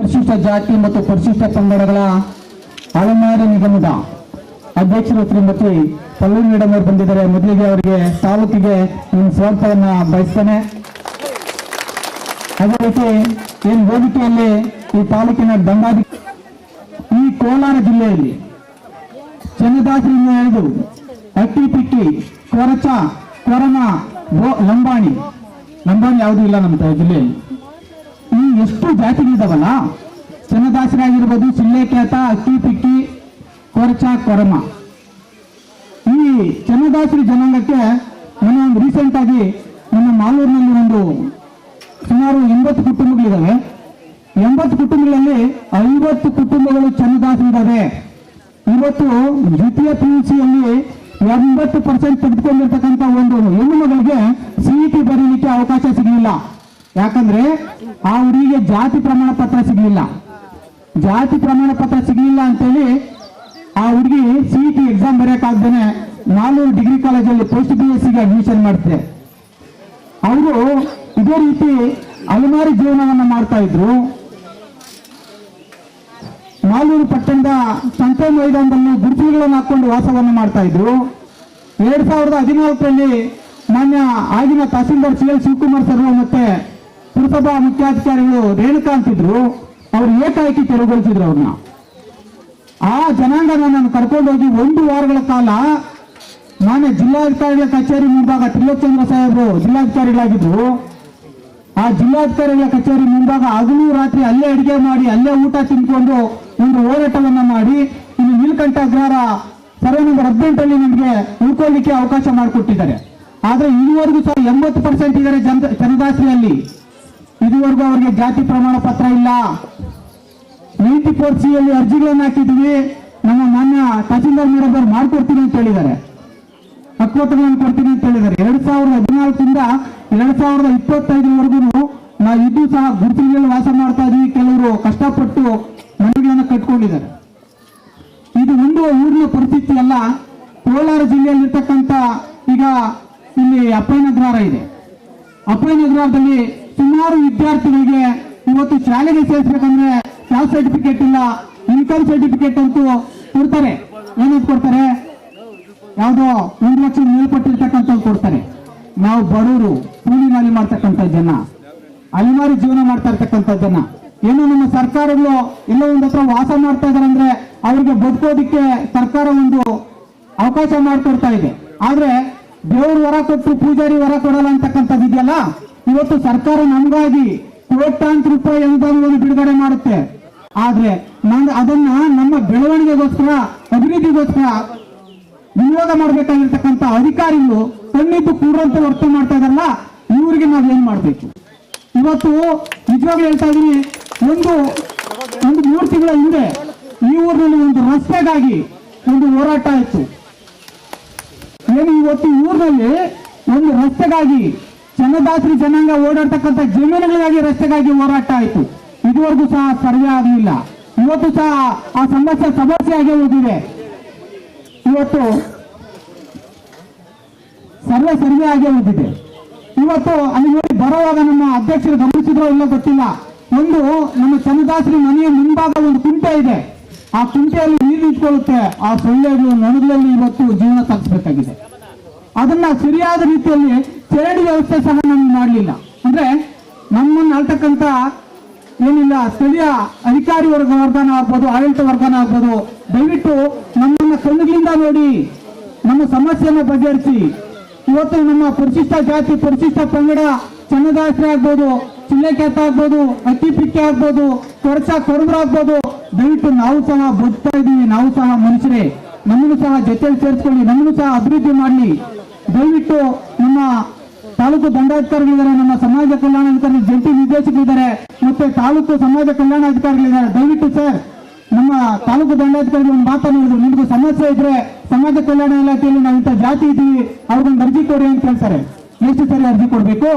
ಪರಿಶಿಷ್ಟ ಜಾತಿ ಮತ್ತು ಪರಿಶಿಷ್ಟ ಪಂಗಡಗಳ ಅಳಮಾರಿ ನಿಗಮದ ಅಧ್ಯಕ್ಷರು ಶ್ರೀಮತಿ ಪಲ್ಲವಿ ಮೇಡಮ್ ಅವರು ಬಂದಿದ್ದಾರೆ. ಮೊದಲಿಗೆ ಅವರಿಗೆ ತಾಲೂಕಿಗೆ ನಿಮ್ಮ ಸ್ವಾಗತವನ್ನ ಬಯಸ್ತೇನೆ. ಅದೇ ರೀತಿ ಏನು ವೇದಿಕೆಯಲ್ಲಿ ಈ ತಾಲೂಕಿನ ದಂಡಾಧಿ ಈ ಕೋಲಾರ ಜಿಲ್ಲೆಯಲ್ಲಿ ಚನ್ನದಾಸರಿಂದ ಹಿಡಿದು ಅಟ್ಟಿ ಪಿಟ್ಟಿ, ಕೊರಚ ಕೊರಮ ಗೋ- ಲಂಬಾಣಿ ಲಂಬಾಣಿ ಯಾವುದೂ ಇಲ್ಲ ನಮ್ಮ ಜಿಲ್ಲೆಯಲ್ಲಿ. ಎಷ್ಟು ಜಾತಿಗಳಿದಾವಲ್ಲ ಚನ್ನದಾಸರಾಗಿರ್ಬೋದು ಸಿಲ್ಲೆಕ್ಯಾತ ಅಕ್ಕಿ, ಪಿಕ್ಕಿ, ಕೊರಚ, ಕೊರಮ. ಈ ಚನ್ನದಾಸರಿ ಜನಾಂಗಕ್ಕೆ ನನ್ನ ಒಂದು ರೀಸೆಂಟ್ ಆಗಿ ನಮ್ಮ ಮಾಲೂರಿನಲ್ಲಿ ಒಂದು ಸುಮಾರು ಎಂಬತ್ತು ಕುಟುಂಬಗಳಿದ್ದಾವೆ. ಎಂಬತ್ತು ಕುಟುಂಬಗಳಲ್ಲಿ ಐವತ್ತು ಕುಟುಂಬಗಳು ಚನ್ನದಾಸರಿದ್ದಾವೆ. ಇವತ್ತು ದ್ವಿತೀಯ ಪಿ ಯು ಸಿಯಲ್ಲಿ ಎಂಬತ್ತು ಪರ್ಸೆಂಟ್ ತೆಗೆದುಕೊಂಡಿರ್ತಕ್ಕಂಥ ಒಂದು ಹೆಣ್ಣು ಮಗಳಿಗೆ ಸಿಇಟಿ ಬರೀಲಿಕ್ಕೆ ಅವಕಾಶ ಸಿಗಲಿಲ್ಲ. ಯಾಕಂದ್ರೆ ಆ ಹುಡುಗಿಗೆ ಜಾತಿ ಪ್ರಮಾಣ ಪತ್ರ ಸಿಗಲಿಲ್ಲ. ಜಾತಿ ಪ್ರಮಾಣ ಪತ್ರ ಸಿಗಲಿಲ್ಲ ಅಂತೇಳಿ ಆ ಹುಡುಗಿ ಸಿಇಟಿ ಎಕ್ಸಾಮ್ ಬರೆಯಕ್ಕಾಗ್ದೇನೆ ನಾಲ್ನೂರು ಡಿಗ್ರಿ ಕಾಲೇಜಲ್ಲಿ ಪೋಸ್ಟ್ ಬಿ ಎಸ್ ಸಿಗೆ ಅಡ್ಮಿಷನ್ ಮಾಡ್ತಿದೆ ಅವರು ಇದೇ ರೀತಿ ಅಲಮಾರಿ ಜೀವನವನ್ನು ಮಾಡ್ತಾ ಇದ್ರು. ಮಾಲೂರು ಪಟ್ಟಣದ ಸಂತೆ ಮೈದಾನದಲ್ಲಿ ಗುಡಿಸಲುಗಳನ್ನು ಹಾಕೊಂಡು ವಾಸವನ್ನು ಮಾಡ್ತಾ ಇದ್ರು. ಎರಡ್ ಸಾವಿರದ ಹದಿನಾಲ್ಕರಲ್ಲಿ ಮಾನ್ಯ ಆಗಿನ ತಹಸೀಲ್ದಾರ್ ಸಿ ಎಲ್ ಶಿವಕುಮಾರ್ ಸರ್ ಮತ್ತೆ ಪುರಸಭಾ ಮುಖ್ಯಾಧಿಕಾರಿಗಳು ರೇಣುಕಾ ಅಂತಿದ್ರು, ಅವ್ರು ಏಕಾಏಕಿ ತೆರವುಗೊಳಿಸಿದ್ರು ಅವ್ರನ್ನ. ಆ ಜನಾಂಗನ ನಾನು ಕರ್ಕೊಂಡೋಗಿ ಒಂದು ವಾರಗಳ ಕಾಲ ನಾನೇ ಜಿಲ್ಲಾಧಿಕಾರಿಗಳ ಕಚೇರಿ ಮುಂಭಾಗ ತ್ರಿಲೋಚಂದ್ರ ಸಾಹೇಬರು ಜಿಲ್ಲಾಧಿಕಾರಿಗಳಾಗಿದ್ರು. ಆ ಜಿಲ್ಲಾಧಿಕಾರಿಗಳ ಕಚೇರಿ ಮುಂಭಾಗ ಹಗಲು ರಾತ್ರಿ ಅಲ್ಲೇ ಅಡಿಗೆ ಮಾಡಿ, ಅಲ್ಲೇ ಊಟ ತಿನ್ಕೊಂಡು ಒಂದು ಹೋರಾಟವನ್ನ ಮಾಡಿ ಇಲ್ಲಿ ನೀಲಕಂಠ ಅಗ್ರಹಾರ ಸರ್ವೆ ನಂಬರ್ ಹದಿನೆಂಟಲ್ಲಿ ನಿಮಗೆ ಉಳ್ಕೊಳ್ಳಿಕ್ಕೆ ಅವಕಾಶ ಮಾಡಿಕೊಟ್ಟಿದ್ದಾರೆ. ಆದರೆ ಇಲ್ಲಿವರೆಗೂ ಸಹ ಎಂಬತ್ತು ಪರ್ಸೆಂಟ್ ಇದ್ದಾರೆ ಜನ, ಜನದಾಸರಿಯಲ್ಲಿ. ಇದುವರೆಗೂ ಅವರಿಗೆ ಜಾತಿ ಪ್ರಮಾಣ ಪತ್ರ ಇಲ್ಲ. ನೈಂಟಿ ಫೋರ್ ಅರ್ಜಿಗಳನ್ನು ಹಾಕಿದ್ವಿ ನಮ್ಮ ಮಾನ್ಯ ತಹಸೀಲ್ದಾರ್ ಮೇಡಮ್ ಮಾಡ್ಕೊಡ್ತೀನಿ ಅಂತ ಹೇಳಿದ್ದಾರೆ. ಹಕ್ಕುಪತ್ರಗಳನ್ನು ಕೊಡ್ತೀನಿ ಅಂತ ಹೇಳಿದ್ದಾರೆ. ಎರಡ್ ಸಾವಿರದ ಹದಿನಾಲ್ಕರಿಂದ ಎರಡ್ ಸಾವಿರದ ಇಪ್ಪತ್ತೈದರವರೆಗೂ ನಾವು ಇದು ಸಹ ಗುರುತಿನಲ್ಲಿ ವಾಸ ಮಾಡ್ತಾ ಇದೀವಿ. ಕೆಲವರು ಕಷ್ಟಪಟ್ಟು ಮನೆಗಳನ್ನು ಕಟ್ಕೊಂಡಿದ್ದಾರೆ. ಇದು ಒಂದು ಊರಿನ ಪರಿಸ್ಥಿತಿ ಅಲ್ಲ. ಕೋಲಾರ ಜಿಲ್ಲೆಯಲ್ಲಿರ್ತಕ್ಕಂಥ ಈಗ ಇಲ್ಲಿ ಅಪ್ಪಯ್ಯನಗ್ರಹಾರ ಇದೆ. ಅಪ್ಪಯ್ಯನಗರದಲ್ಲಿ ಸುಮಾರು ವಿದ್ಯಾರ್ಥಿಗಳಿಗೆ ಇವತ್ತು ಶಾಲೆಗೆ ಸೇರಿಸ್ಬೇಕಂದ್ರೆ ಯಾವ ಸರ್ಟಿಫಿಕೇಟ್ ಇಲ್ಲ? ಇನ್ಕಮ್ ಸರ್ಟಿಫಿಕೇಟ್ ಅಂತೂ ಕೊಡ್ತಾರೆ. ಏನಂತ ಕೊಡ್ತಾರೆ? ಯಾವುದೋ ಒಂದು ಲಕ್ಷ ಕೊಡ್ತಾರೆ. ನಾವು ಬಡವರು, ಕೂಲಿ ನಾಲಿ ಮಾಡ್ತಕ್ಕಂಥ ಜನ. ಅಲೆಮಾರಿ ಜೀವನ ಮಾಡ್ತಾ ಇರ್ತಕ್ಕಂಥ ಜನ. ಏನೋ ನಮ್ಮ ಸರ್ಕಾರಗಳು ಎಲ್ಲೋ ಒಂದ್ ಹತ್ರ ವಾಸ ಮಾಡ್ತಾ ಇದಾರೆ ಅಂದ್ರೆ ಅವ್ರಿಗೆ ಬದುಕೋದಿಕ್ಕೆ ಸರ್ಕಾರ ಒಂದು ಅವಕಾಶ ಮಾಡಿಕೊಡ್ತಾ ಇದೆ. ಆದ್ರೆ ದೇವ್ರ ವರ ಕೊಟ್ಟು ಪೂಜಾರಿ ವರ ಕೊಡಲ್ಲ ಅಂತಕ್ಕಂಥದ್ದು ಇದೆಯಲ್ಲ? ಇವತ್ತು ಸರ್ಕಾರ ನಮಗಾಗಿ ಕೋಟ್ಯಾಂತರ ರೂಪಾಯಿ ಅನುದಾನವನ್ನು ಬಿಡುಗಡೆ ಮಾಡುತ್ತೆ. ಆದ್ರೆ ನಾನು ಅದನ್ನ ನಮ್ಮ ಬೆಳವಣಿಗೆಗೋಸ್ಕರ, ಅಭಿವೃದ್ಧಿಗೋಸ್ಕರ ವಿನಿಯೋಗ ಮಾಡಬೇಕಾಗಿರ್ತಕ್ಕಂಥ ಅಧಿಕಾರಿಗಳು ಕಣ್ಣಿದ್ದು ಕೂಡಂತ ವರ್ತನೆ ಮಾಡ್ತಾ ಇದಾರಲ್ಲ ಇವರಿಗೆ ನಾವು ಏನ್ ಮಾಡ್ಬೇಕು? ಇವತ್ತು ನಿಜವಾಗ್ಲೂ ಹೇಳ್ತಾ ಇದೀನಿ ಒಂದು ಒಂದು ಮೂರು ತಿಂಗಳ ಹಿಂದೆ ಈ ಊರಿನಲ್ಲಿ ಒಂದು ರಸ್ತೆಗಾಗಿ ಒಂದು ಹೋರಾಟ ಆಯ್ತು ಏನು ಇವತ್ತು ಊರಿನಲ್ಲಿ ಒಂದು ರಸ್ತೆಗಾಗಿ ಚನ್ನದಾಸರಿ ಜನಾಂಗ ಓಡಾಡ್ತಕ್ಕಂಥ ಜಮೀನುಗಳಿಗಾಗಿ ರಸ್ತೆಗಾಗಿ ಹೋರಾಟ ಆಯ್ತು. ಇದುವರೆಗೂ ಸಹ ಸರ್ವೆ ಆಗಲಿಲ್ಲ ಇವತ್ತು ಸಹ ಆ ಸಮಸ್ಯೆ ಸಮಸ್ಯೆ ಆಗಿ ಹೋಗಿದೆ. ಇವತ್ತು ಸರ್ವೆ ಸರ್ವೆ ಆಗಿ ಹೋಗಿದೆ. ಇವತ್ತು ಅಲ್ಲಿ ನೋಡಿ ಬರುವಾಗ ನಮ್ಮ ಅಧ್ಯಕ್ಷರು ಗಮನಿಸಿದ್ರು ಇಲ್ಲ ಗೊತ್ತಿಲ್ಲ. ಒಂದು ನಮ್ಮ ಚನ್ನದಾಸರಿ ಮನೆಯ ಮುಂಭಾಗ ಒಂದು ಕುಂಟೆ ಇದೆ. ಆ ಕುಂಟೆಯಲ್ಲಿ ನೀರು ಇಟ್ಕೊಳ್ಳುತ್ತೆ ಆ ಸೊಳ್ಳೆಗಳು ನೊಣಗಳಲ್ಲಿ ಇವತ್ತು ಜೀವನ ತಗ್ಸ್ಬೇಕಾಗಿದೆ ಅದನ್ನ ಸರಿಯಾದ ರೀತಿಯಲ್ಲಿ ಚರಂಡಿ ವ್ಯವಸ್ಥೆ ಸಹ ನಮ್ಗೆ ಮಾಡಲಿಲ್ಲ. ಅಂದ್ರೆ ನಮ್ಮನ್ನು ಆಳ್ತಕ್ಕಂತ ಏನಿಲ್ಲ, ಸ್ಥಳೀಯ ಅಧಿಕಾರಿ ವರ್ಗ ವರ್ಧನ ಆಗ್ಬೋದು, ಆಡಳಿತ ವರ್ಗನ ಆಗ್ಬೋದು, ದಯವಿಟ್ಟು ನಮ್ಮನ್ನ ಕಣ್ಣುಗಳಿಂದ ನೋಡಿ, ನಮ್ಮ ಸಮಸ್ಯೆಯನ್ನು ಬಗೆಹರಿಸಿ. ಇವತ್ತು ನಮ್ಮ ಪರಿಶಿಷ್ಟ ಜಾತಿ, ಪರಿಶಿಷ್ಟ ಪಂಗಡ ಚನ್ನದಾಸರಿ ಆಗ್ಬೋದು ಚಿಲ್ಲೆಕೆತ್ತ ಆಗ್ಬೋದು ಅಕ್ಕಿ ಪಿಕ್ಕಿ ಆಗ್ಬೋದು, ಕೊರಚ ಕೊರಬ್ರ ಆಗ್ಬೋದು. ದಯವಿಟ್ಟು ನಾವು ಸಹ ಬದುಕ್ತಾ ಇದ್ದೀವಿ, ನಾವು ಸಹ ಮನುಷ್ಯರೇ. ನಮ್ಮನ್ನು ಸಹ ಜೊತೆಯಲ್ಲಿ ಸೇರಿಸ್ಕೊಳ್ಳಿ, ನಮ್ಮನ್ನು ಸಹ ಅಭಿವೃದ್ಧಿ ಮಾಡಲಿ. ದಯವಿಟ್ಟು ನಮ್ಮ ತಾಲೂಕು ದಂಡಾಧಿಕಾರಿಗಳಿದ್ದಾರೆ, ನಮ್ಮ ಸಮಾಜ ಕಲ್ಯಾಣಾಧಿಕಾರಿ ಜಂಟಿ ನಿರ್ದೇಶಕರಿದ್ದಾರೆ, ಮತ್ತೆ ತಾಲೂಕು ಸಮಾಜ ಕಲ್ಯಾಣಾಧಿಕಾರಿಗಳಿದ್ದಾರೆ ದಯವಿಟ್ಟು ಸರ್, ನಮ್ಮ ತಾಲೂಕು ದಂಡಾಧಿಕಾರಿಗಳು ಒಂದು ಮಾತನಾಡಿದ್ರು ನಿಮ್ಗೆ ಸಮಸ್ಯೆ ಇದ್ರೆ ಸಮಾಜ ಕಲ್ಯಾಣ ಇಲಾಖೆಯಲ್ಲಿ ನಾವು ಇಂಥ ಜಾತಿ ಇದ್ದೀವಿ, ಅವ್ರಿಗೊಂದು ಅರ್ಜಿ ಕೊಡಿ ಅಂತ ಹೇಳ್ತಾರೆ. ಎಷ್ಟು ಸರಿ ಅರ್ಜಿ ಕೊಡ್ಬೇಕು?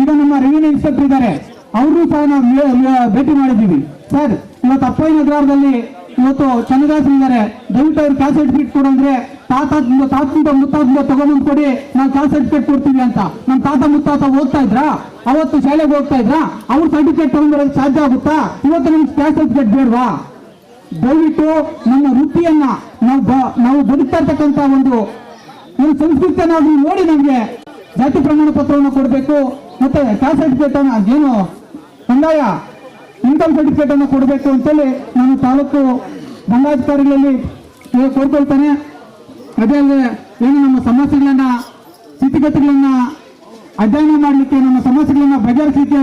ಈಗ ನಮ್ಮ ರೆವಿನ್ಯೂ ಇನ್ಸ್ಪೆಕ್ಟರ್ ಇದ್ದಾರೆ. ಅವರು ಸಹ ನಾವು ಭೇಟಿ ಮಾಡಿದ್ದೀವಿ. ಸರ್, ಇವತ್ತು ಅಪ್ಪಯ್ಯ ನಗರದಲ್ಲಿ ಇವತ್ತು ಚನ್ನದಾಸ ಇದ್ದಾರೆ ದಯವಿಟ್ಟು ಅವ್ರು ಕಾಸ್ಟ್ ಸರ್ಟಿಫಿಕೇಟ್ ಕೊಡಂದ್ರೆ ತಾತ ತಾತದಿಂದ ಮುತ್ತಾತದಿಂದ ತಗೊಂಬಂದು ಕೊಡಿ ನಾವು ಕಾಸ್ ಸರ್ಟಿಫಿಕೇಟ್ ಕೊಡ್ತೀವಿ ಅಂತ. ನಮ್ಮ ತಾತ ಮುತ್ತಾತ ಓದ್ತಾ ಇದ್ರಾ? ಅವತ್ತು ಶಾಲೆಗೆ ಹೋಗ್ತಾ ಇದ್ರಾ? ಅವ್ರ ಸರ್ಟಿಫಿಕೇಟ್ ತಗೊಂಡ್ಬರೋದು ಸಾಧ್ಯ ಆಗುತ್ತಾ? ಇವತ್ತು ನಮ್ಗೆ ಕ್ಯಾಸ್ಟ್ ಸರ್ಟಿಫಿಕೇಟ್ ಬೇಡವಾ? ದಯವಿಟ್ಟು ನಮ್ಮ ವೃತ್ತಿಯನ್ನ ನಾವು ನಾವು ಬದುಕ್ತಾ ಇರ್ತಕ್ಕಂಥ ಒಂದು ನಮ್ಮ ಸಂಸ್ಕೃತಿಯನ್ನ ನೋಡಿ ನಮಗೆ. ಜಾತಿ ಪ್ರಮಾಣ ಪತ್ರವನ್ನು ಕೊಡಬೇಕು. ಮತ್ತೆ ಕ್ಯಾಸ್ಟ್ ಸರ್ಟಿಫಿಕೇಟ್ ಅನ್ನ ಏನು ಕಂದಾಯ ಇನ್ಕಮ್ ಸರ್ಟಿಫಿಕೇಟ್ ಅನ್ನು ಕೊಡಬೇಕು ಅಂತೇಳಿ ನಾನು ತಾಲೂಕು ದಂಡಾಧಿಕಾರಿಗಳಲ್ಲಿ ಕೋರ್ಕೊಳ್ತಾನೆ ಅದೇ ಅಲ್ಲದೆ ಏನು ನಮ್ಮ ಸಮಸ್ಯೆಗಳನ್ನ ಸ್ಥಿತಿಗತಿಗಳನ್ನ ಅಧ್ಯಯನ ಮಾಡಲಿಕ್ಕೆ ನಮ್ಮ ಸಮಸ್ಯೆಗಳನ್ನ ಬಗೆಹರಿಸಲಿಕ್ಕೆ